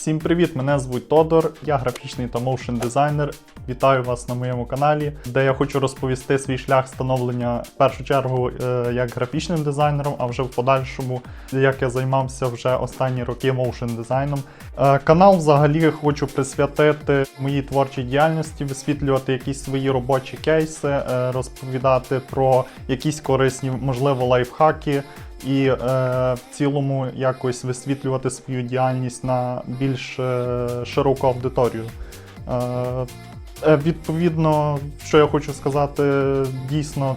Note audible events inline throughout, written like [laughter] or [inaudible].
Всім привіт! Мене звуть Тодор, я графічний та моушен дизайнер. Вітаю вас на моєму каналі, де я хочу розповісти свій шлях становлення в першу чергу е, як графічним дизайнером, а вже в подальшому, як я займався вже останні роки моушен дизайном. Е, Канал взагалі хочу присвятити моїй творчій діяльності, висвітлювати якісь свої робочі кейси, е, розповідати про якісь корисні, можливо, лайфхаки і е, в цілому якось висвітлювати свою діяльність на більш е, широку аудиторію. Е, е, відповідно, що я хочу сказати, дійсно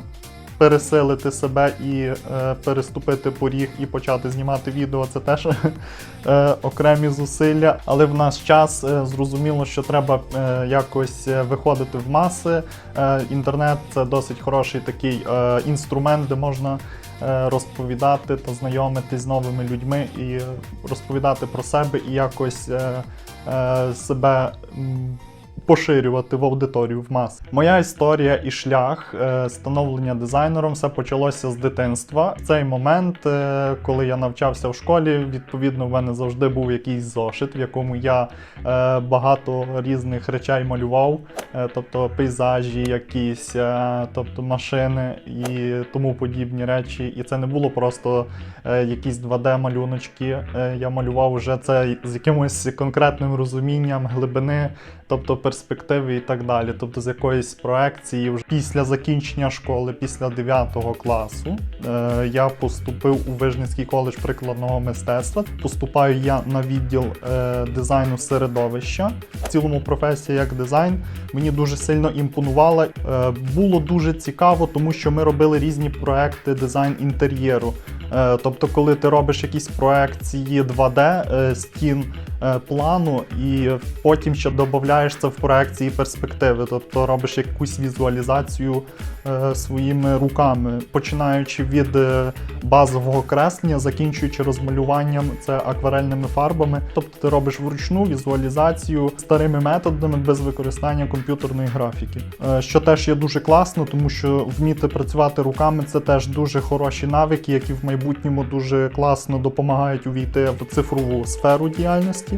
пересилити себе і е, переступити поріг і почати знімати відео це теж [laughs] е, окремі зусилля. Але в наш час е, зрозуміло, що треба е, якось е, виходити в маси. Е, інтернет це досить хороший такий е, інструмент, де можна е, розповідати та знайомитись з новими людьми і розповідати про себе і якось е, е, себе. Поширювати в аудиторію в мас. Моя історія і шлях е, становлення дизайнером все почалося з дитинства. В цей момент, е, коли я навчався в школі, відповідно, в мене завжди був якийсь зошит, в якому я е, багато різних речей малював, тобто пейзажі, якісь, тобто машини і тому подібні речі. І це не було просто якісь 2D-малюночки. Е, я малював вже це з якимось конкретним розумінням глибини, тобто перспективи і так далі. Тобто з якоїсь проекції вже після закінчення школи, після 9 класу, е, я поступив у Вижницький коледж прикладного мистецтва. Поступаю я на відділ е, дизайну середовища. В цілому професія як дизайн мені дуже сильно імпонувала. Е, було дуже цікаво, тому що ми робили різні проекти дизайн інтер'єру. Е, Тобто, коли ти робиш якісь проекції 2D е, стін плану, і потім ще додаєш це в проекції перспективи, тобто робиш якусь візуалізацію е, своїми руками, починаючи від е, базового креслення, закінчуючи розмалюванням це акварельними фарбами. Тобто ти робиш вручну візуалізацію старими методами без використання комп'ютерної графіки. Е, Що теж є дуже класно, тому що вміти працювати руками це теж дуже хороші навики, які в майбутньому дуже класно допомагають увійти в цифрову сферу діяльності.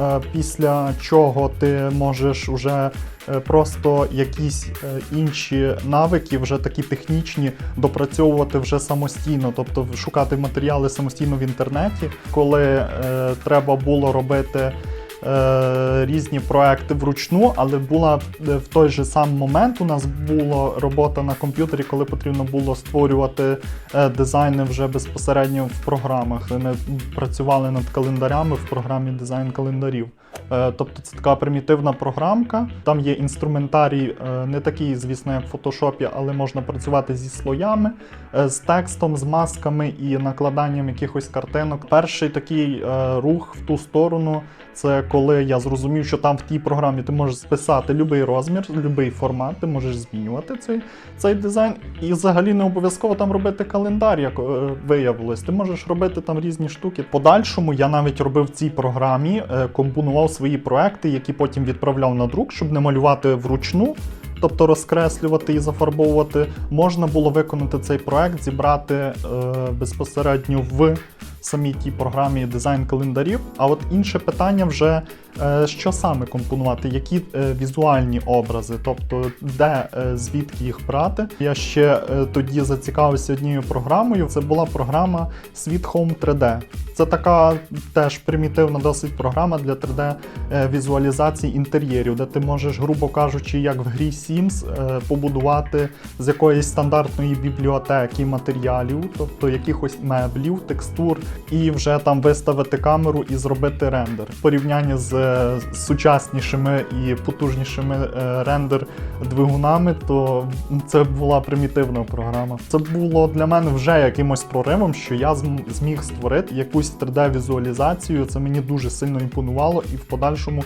Е, Після чого ти можеш вже е, просто якісь е, інші навики, вже такі технічні, допрацьовувати вже самостійно, тобто шукати матеріали самостійно в інтернеті, коли е, треба було робити. Е, Різні проекти вручну, але була е, в той же сам момент. У нас була робота на комп'ютері, коли потрібно було створювати е, дизайни вже безпосередньо в програмах. Ми працювали над календарями в програмі дизайн календарів. Е, Тобто це така примітивна програмка. Там є інструментарій, е, не такий, звісно, як в фотошопі, але можна працювати зі слоями, е, з текстом, з масками і накладанням якихось картинок. Перший такий рух в ту сторону. Це коли я зрозумів, що там в тій програмі ти можеш списати будь-який розмір, будь-який формат, ти можеш змінювати цей, цей дизайн. І взагалі не обов'язково там робити календар, як виявилось. Ти можеш робити там різні штуки. Подальшому я навіть робив в цій програмі, е, компонував свої проекти, які потім відправляв на друк, щоб не малювати вручну. Тобто розкреслювати і зафарбовувати, можна було виконати цей проект, зібрати е, безпосередньо в самій тій програмі дизайн календарів. А от інше питання вже е, що саме компонувати, які е, візуальні образи, тобто де е, звідки їх брати. Я ще тоді зацікавився однією програмою. Це була програма Sweet Home 3D. Це така теж примітивна досить програма для 3D е, візуалізації інтер'єрів, де ти можеш, грубо кажучи, як в грі Sims, побудувати з якоїсь стандартної бібліотеки матеріалів, тобто якихось меблів, текстур, і вже там виставити камеру і зробити рендер. В порівнянні з е, сучаснішими і потужнішими е, рендер-двигунами, то це була примітивна програма. Це було для мене вже якимось проривом, що я зміг створити якусь 3D-візуалізацію. Це мені дуже сильно імпонувало і в подальшому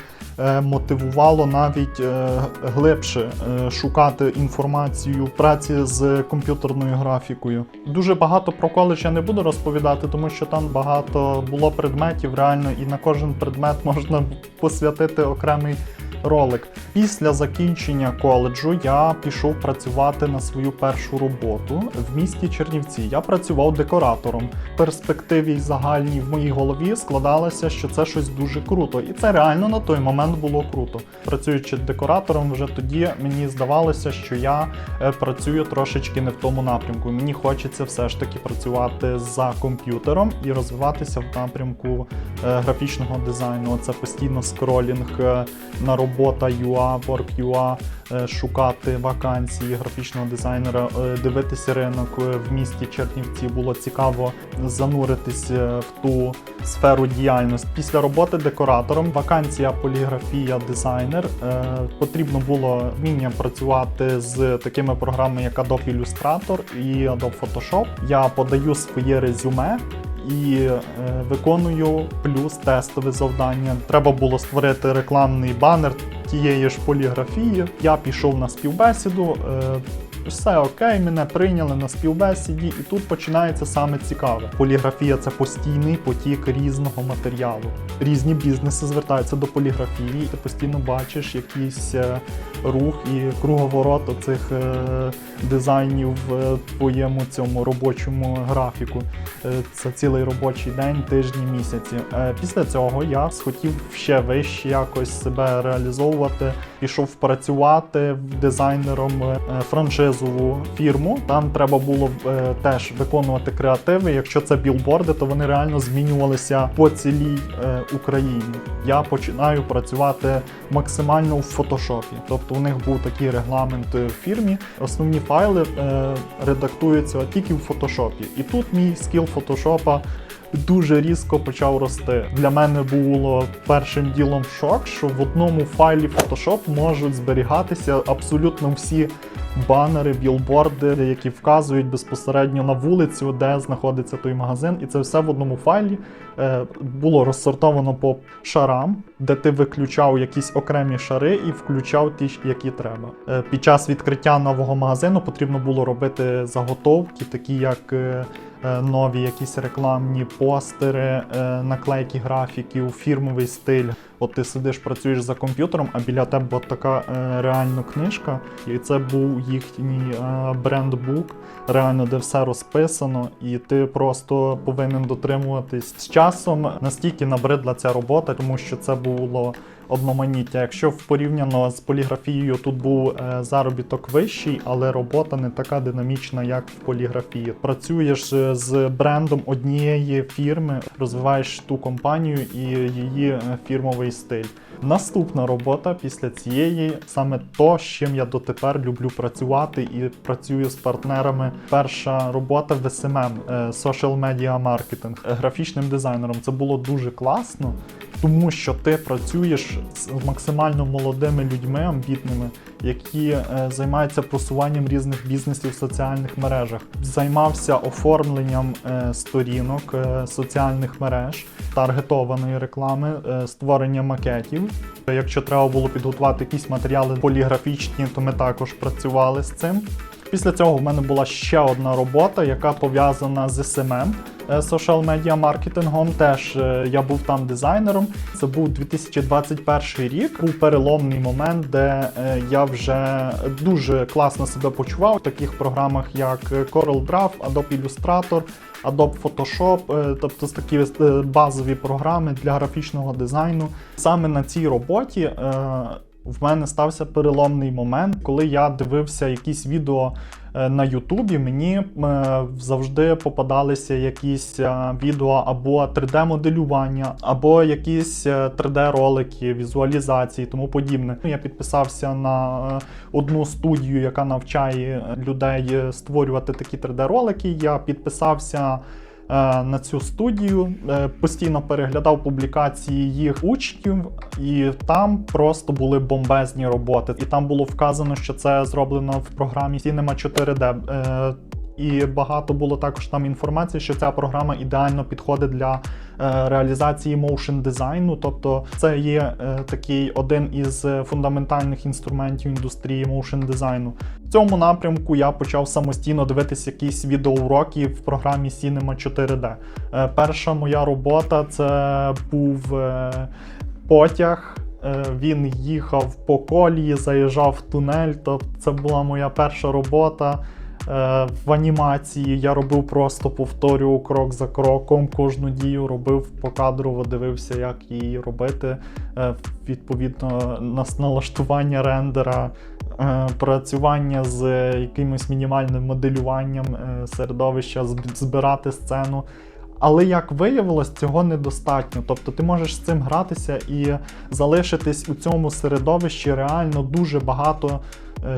мотивувало навіть е, глибше е, шукати інформацію праці з комп'ютерною графікою. Дуже багато про коледж я не буду розповідати, тому що там багато було предметів реально, і на кожен предмет [laughs] можна посвятити окремий ролик. Після закінчення коледжу я пішов працювати на свою першу роботу в місті Чернівці. Я працював декоратором. В перспективі загальній в моїй голові складалося, що це щось дуже круто, і це реально на той момент було круто. Працюючи декоратором, вже тоді мені здавалося, що я е, працюю трошечки не в тому напрямку. Мені хочеться все ж таки працювати за комп'ютером і розвиватися в напрямку е, графічного дизайну. Це постійно скролінг е, на робота UA, Work.ua, е, шукати вакансії графічного дизайнера, е, дивитися ринок е, в місті Чернівці. Було цікаво зануритись е, в ту сферу діяльності. Після роботи декоратором, вакансія поліграфія дизайнер. Потрібно було вміння працювати з такими програмами, як Adobe Illustrator і Adobe Photoshop. Я подаю своє резюме. І е, виконую плюс тестове завдання. Треба було створити рекламний банер тієї ж поліграфії. Я пішов на співбесіду. Е, все окей, мене прийняли на співбесіді, і тут починається саме цікаве. Поліграфія це постійний потік різного матеріалу. Різні бізнеси звертаються до поліграфії, і ти постійно бачиш якийсь е, рух і круговорот оцих е, дизайнів в твоєму цьому робочому графіку. Е, Це цілий робочий день, тижні, місяці. Після цього я схотів ще вище якось себе реалізовувати. Пішов працювати дизайнером е, франшизову фірму. Там треба було е, теж виконувати креативи. Якщо це білборди, то вони реально змінювалися по цілій е, Україні. Я починаю працювати максимально в фотошопі. Тобто у них був такий регламент е, в фірмі. Основні файли е, редактуються тільки в фотошопі. І тут мій скіл фотошопа дуже різко почав рости. Для мене було першим ділом шок, що в одному файлі Photoshop можуть зберігатися абсолютно всі банери, білборди, які вказують безпосередньо на вулицю, де знаходиться той магазин, і це все в одному файлі е, було розсортовано по шарам, де ти виключав якісь окремі шари і включав ті, які треба. Е, під час відкриття нового магазину потрібно було робити заготовки, такі як. Е, Нові якісь рекламні постери, е, наклейки графіків, фірмовий стиль. От ти сидиш, працюєш за комп'ютером, а біля тебе така е, реально книжка, і це був їхній брендбук, реально, де все розписано, і ти просто повинен дотримуватись з часом. Настільки набридла ця робота, тому що це було одноманіття. Якщо порівняно з поліграфією тут був е, заробіток вищий, але робота не така динамічна, як в поліграфії. Працюєш з брендом однієї фірми, розвиваєш ту компанію і її е, фірмовий стиль. Наступна робота після цієї саме то, з чим я дотепер люблю працювати і працюю з партнерами. Перша робота в SMM, е, Social Media Marketing, е, графічним дизайнером. Це було дуже класно, тому що ти працюєш з максимально молодими людьми, амбітними, які е, займаються просуванням різних бізнесів в соціальних мережах. Займався оформленням е, сторінок е, соціальних мереж, таргетованої реклами, створення макетів. Якщо треба було підготувати якісь матеріали поліграфічні, то ми також працювали з цим. Після цього в мене була ще одна робота, яка пов'язана з SMM, е, social media маркетингом. Теж е, я був там дизайнером. Це був 2021 рік. Був переломний момент, де е, я вже дуже класно себе почував в таких програмах, як Corel Draw, Adobe Illustrator. Adobe Photoshop, тобто такі базові програми для графічного дизайну. Саме на цій роботі в мене стався переломний момент, коли я дивився якісь відео е, на Ютубі. Мені е, завжди попадалися якісь е, відео або 3D-моделювання, або якісь 3D-ролики, візуалізації, тому подібне. Я підписався на одну студію, яка навчає людей створювати такі 3D-ролики. Я підписався. Е, На цю студію е, постійно переглядав публікації їх учнів, і там просто були бомбезні роботи. І там було вказано, що це зроблено в програмі Cinema 4D. Е, І багато було також там інформації, що ця програма ідеально підходить для реалізації моушн дизайну. Тобто, це є е, такий один із е, фундаментальних інструментів індустрії моушн дизайну. В цьому напрямку я почав самостійно дивитися якісь відеоуроки в програмі Cinema 4D. Е, Перша моя робота це був е, потяг Е, Він їхав по колії, заїжджав в тунель. Тобто це була моя перша робота. Е, В анімації я робив просто повторював крок за кроком. Кожну дію робив покадрово, дивився, як її робити. Е, Відповідно, налаштування рендера, е, працювання з якимось мінімальним моделюванням середовища, збирати сцену. Але як виявилось, цього недостатньо. Тобто ти можеш з цим гратися і залишитись у цьому середовищі реально дуже багато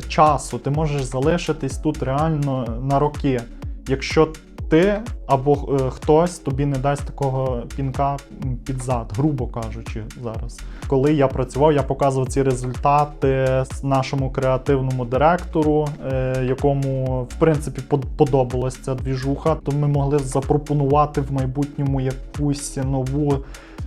часу. Ти можеш залишитись тут реально на роки. Якщо ти або е, хтось тобі не дасть такого пінка під зад, грубо кажучи, зараз. Коли я працював, я показував ці результати нашому креативному директору, е, якому в принципі под- подобалась ця двіжуха, то ми могли запропонувати в майбутньому якусь нову.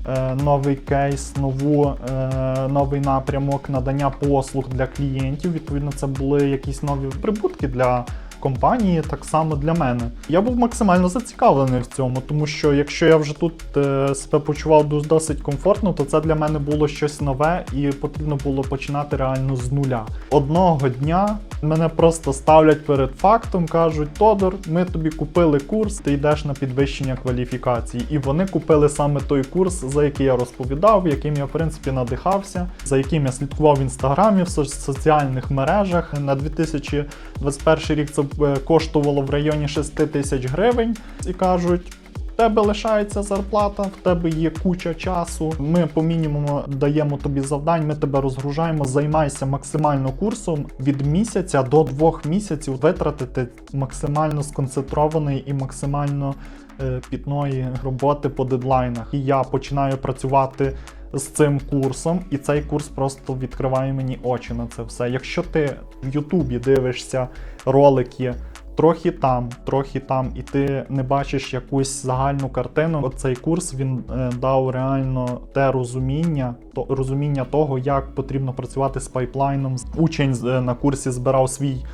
Е, Новий кейс, нову, е, новий напрямок надання послуг для клієнтів. Відповідно, це були якісь нові прибутки для компанії, так само для мене. Я був максимально зацікавлений в цьому, тому що якщо я вже тут е, себе почував досить комфортно, то це для мене було щось нове і потрібно було починати реально з нуля. Одного дня мене просто ставлять перед фактом, кажуть: Тодор, ми тобі купили курс, ти йдеш на підвищення кваліфікації. І вони купили саме той курс, за який я розповідав, яким я в принципі надихався, за яким я слідкував в інстаграмі, в со- соціальних мережах. На 2021 рік це е, коштувало в районі 6 тисяч гривень. І кажуть. В тебе лишається зарплата, в тебе є куча часу. Ми по мінімуму даємо тобі завдань, ми тебе розгружаємо. Займайся максимально курсом від місяця до двох місяців витратити максимально сконцентрованої і максимально е, пітної роботи по дедлайнах. І я починаю працювати з цим курсом, і цей курс просто відкриває мені очі на це все. Якщо ти в Ютубі дивишся ролики. Трохи там, трохи там, і ти не бачиш якусь загальну картину. Оцей курс він е, дав реально те розуміння, то розуміння того, як потрібно працювати з пайплайном. Учень е, на курсі збирав свій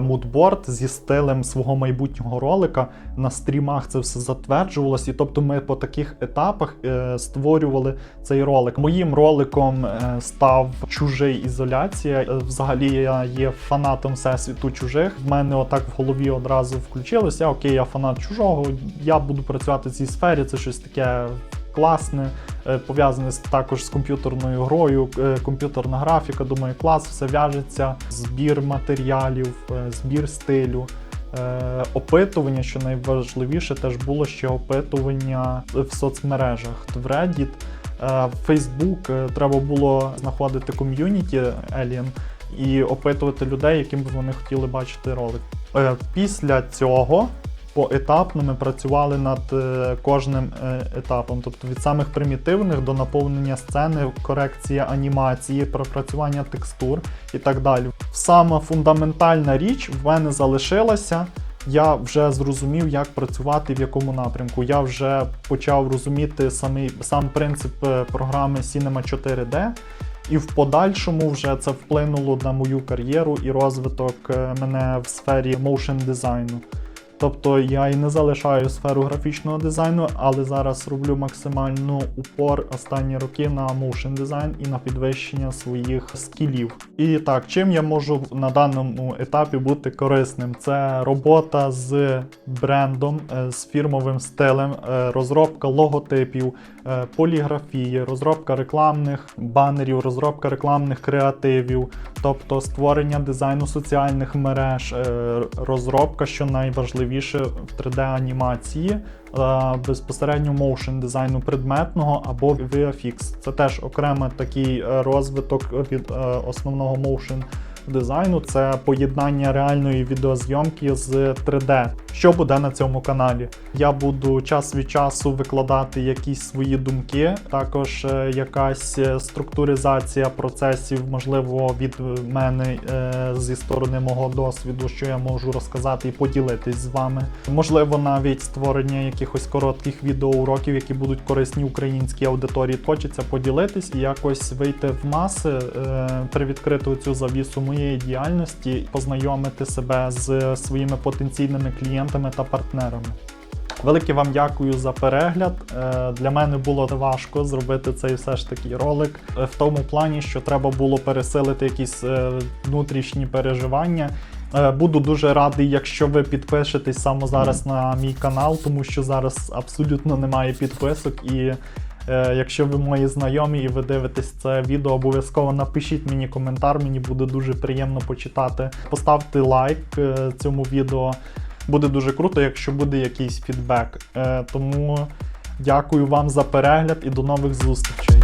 мудборд зі стилем свого майбутнього ролика. На стрімах це все затверджувалось, і тобто ми по таких етапах е, створювали цей ролик. Моїм роликом е, став чужий ізоляція. Е, Взагалі я є фанатом всесвіту чужих. В мене отак в голові одразу включилося. Окей, я фанат чужого. Я буду працювати в цій сфері. Це щось таке. Класне, е, пов'язане також з комп'ютерною грою, е, комп'ютерна графіка. Думаю, клас, все в'яжеться. Збір матеріалів, е, збір стилю. Е, опитування, що найважливіше, теж було ще опитування в соцмережах. В Reddit, е, в Facebook е, треба було знаходити ком'юніті Alien і опитувати людей, яким би вони хотіли бачити ролик. Е, Після цього поетапно ми працювали над е, кожним е, етапом, тобто від самих примітивних до наповнення сцени, корекція анімації, пропрацювання текстур і так далі. Сама фундаментальна річ в мене залишилася. Я вже зрозумів, як працювати в якому напрямку. Я вже почав розуміти самий, сам принцип е, програми Cinema 4D. І в подальшому вже це вплинуло на мою кар'єру і розвиток мене в сфері моушн дизайну. Тобто я і не залишаю сферу графічного дизайну, але зараз роблю максимально упор останні роки на моушн дизайн і на підвищення своїх скілів. І так, чим я можу на даному етапі бути корисним? Це робота з брендом, е, з фірмовим стилем, е, розробка логотипів, е, поліграфії, розробка рекламних банерів, розробка рекламних креативів, тобто створення дизайну соціальних мереж, розробка, що найважливіше в 3D-анімації, е, безпосередньо моушн дизайну предметного або VFX. Це теж окремий такий е, розвиток від е, основного моушн дизайну. Це поєднання реальної відеозйомки з 3D. Що буде на цьому каналі? Я буду час від часу викладати якісь свої думки, також е, якась е, структуризація процесів, можливо, від мене е, зі сторони мого досвіду, що я можу розказати і поділитись з вами. Можливо, навіть створення якихось коротких відеоуроків, які будуть корисні українській аудиторії. Хочеться поділитись і якось вийти в маси, привідкрити цю завісу моєї діяльності, познайомити себе з своїми потенційними клієнтами та партнерами. Велике вам дякую за перегляд. Е, Для мене було важко зробити цей все ж таки ролик е, в тому плані, що треба було пересилити якісь е, внутрішні переживання. Буду дуже радий, якщо ви підпишетесь саме зараз на мій канал, тому що зараз абсолютно немає підписок. І якщо ви мої знайомі і ви дивитесь це відео, обов'язково напишіть мені коментар, мені буде дуже приємно почитати. Поставте лайк цьому відео. Буде дуже круто, якщо буде якийсь фідбек. Е, Тому дякую вам за перегляд і до нових зустрічей.